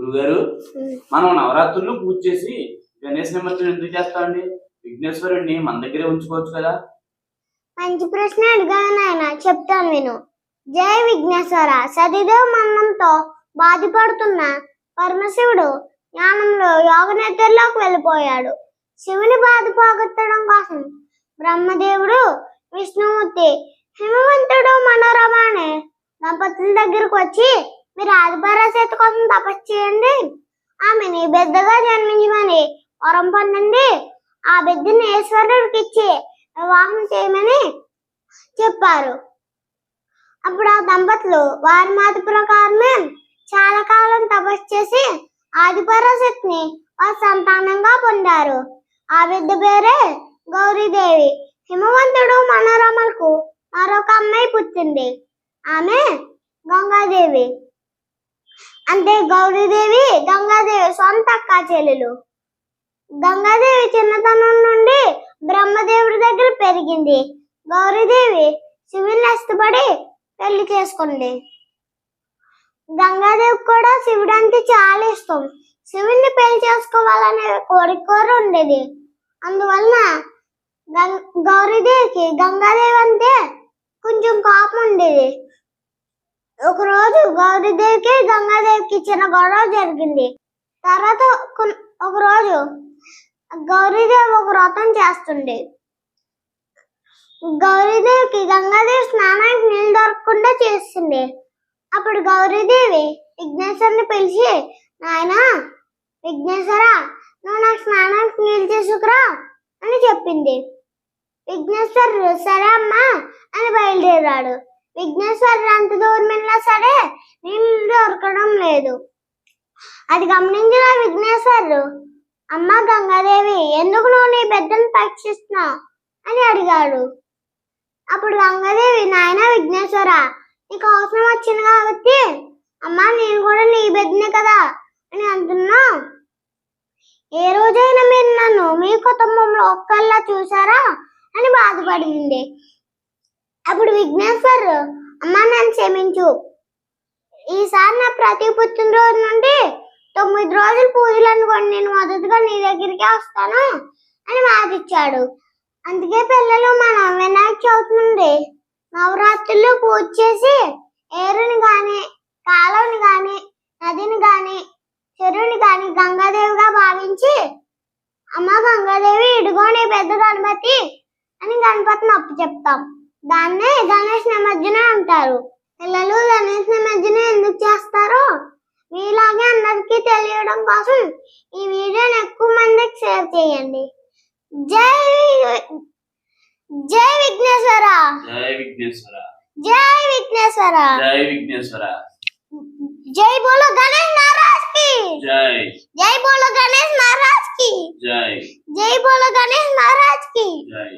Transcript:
గురుగారు మనం నవరాత్రులు పూజ చేసి గణేష్ నిమజ్జనం ఎందుకు చేస్తామండి? విఘ్నేశ్వరుడిని మన దగ్గరే ఉంచుకోవచ్చు కదా? మంచి ప్రశ్న అడిగాను నాయన చెప్తాను విను. జై విఘ్నేశ్వర సతీదేవ మరణంతో బాధపడుతున్న పరమశివుడు జ్ఞానంలో యోగ నిద్రలోకి వెళ్ళిపోయాడు. శివుని బాధ పోగొట్టడం కోసం బ్రహ్మదేవుడు విష్ణుమూర్తి హిమవంతుడు మనోరమ అనే దంపతుల దగ్గరకు వచ్చి మీరు ఆదిపరాశక్తి కోసం తపస్సు చేయండి. ఆమెని బిడ్డగా జన్మించమని వరం పొందండి. ఆ బిడ్డని ఈశ్వరుడికి ఇచ్చి వివాహం చేయమని చెప్పారు. అప్పుడు ఆ దంపతులు వారి మాట ప్రకారమే చాలా కాలం తపస్సు చేసి ఆదిపరాశక్తిని వారి సంతానంగా పొందారు. ఆ బిడ్డ పేరే గౌరీదేవి. హిమవంతుడు మనోరమలకు మరొక అమ్మాయి పుట్టింది. ఆమె గంగాదేవి. అంటే గౌరీదేవి గంగాదేవి సొంత అక్కా చెల్లెలు. గంగాదేవి చిన్నతనం నుండి బ్రహ్మదేవుడి దగ్గర పెరిగింది. గౌరీదేవి శివుని ఇష్టపడి పెళ్ళి చేసుకుంది. గంగాదేవి కూడా శివుడు అంటే చాలా ఇష్టం. శివుణ్ణి పెళ్ళి చేసుకోవాలనే కోరిక కూడా ఉండేది. అందువలన గం- గౌరీదేవికి గంగాదేవి అంటే కొంచెం కోపం ఉండేది. ఒకరోజు గౌరీదేవికి గంగాదేవికి చిన్న గొడవ జరిగింది. తర్వాత ఒక రోజు గౌరీదేవి ఒక వ్రతం చేస్తుంది గౌరీదేవికి గంగాదేవి స్నానానికి నీళ్ళు దొరకకుండా చేస్తుంది అప్పుడు గౌరీదేవి విఘ్నేశ్వరుని పిలిచి నాయన విఘ్నేశ్వరా నువ్వు నాకు స్నానానికి నీళ్ళు చేసుకురా అని చెప్పింది. విఘ్నేశ్వరుడు సరే అమ్మా అని బయలుదేరాడు. విఘ్నేశ్వరుడు అంత దూరం వెళ్ళినా సరే నీళ్ళు దొరకడం లేదు. అది గమనించిన విఘ్నేశ్వరుడు అమ్మ గంగాదేవి ఎందుకు నువ్వు నీ బిడ్డను పరీక్షిస్తున్నావు? అని అడిగాడు. అప్పుడు గంగాదేవి నాయన విఘ్నేశ్వర నీకు అవసరం వచ్చింది కాబట్టి అమ్మ నేను కూడా నీ బిడ్డనే కదా అని అంటున్నా ఏ రోజైనా మీరు నన్ను మీ కుటుంబంలో ఒక్కల్లా చూసారా? అని బాధపడింది. అప్పుడు విఘ్నేశ్వర్ అమ్మా నన్ను క్షమించు. ఈసారి నా ప్రతి పుట్టినరోజు నుండి తొమ్మిది రోజులు పూజలు అనుకోండి. నేను మొదటిగా నీ దగ్గరికే వస్తాను అని మాటిచ్చాడు. అందుకే పిల్లలు మనం వినాయక చవితి నుండి నవరాత్రులు పూజ చేసి ఏరుని గాని కాలువని గాని నదిని గాని చెరువుని గాని గంగాదేవిగా భావించి అమ్మ గంగాదేవి ఇడుగోని పెద్ద గణపతి అని గణపతిని అప్పు చెప్తాం దాన్నే గణేష్ నిమజ్జనం అంటారు. పిల్లలు గణేష్ నిమజ్జనం ఎందుకు చేస్తారో మీలాగే అందరికీ తెలియడం కోసం ఈ వీడియోని ఎక్కువ మందికి షేర్ చేయండి. జై జై విఘ్నేశ్వర. జై విఘ్నేశ్వర. జై విఘ్నేశ్వర. జై విఘ్నేశ్వర. జై బోలో గణేష్ మహారాజ్కి జై. జై బోలో గణేష్ మహారాజ్కి జై. జై బోలో గణేష్ మహారాజ్కి జై.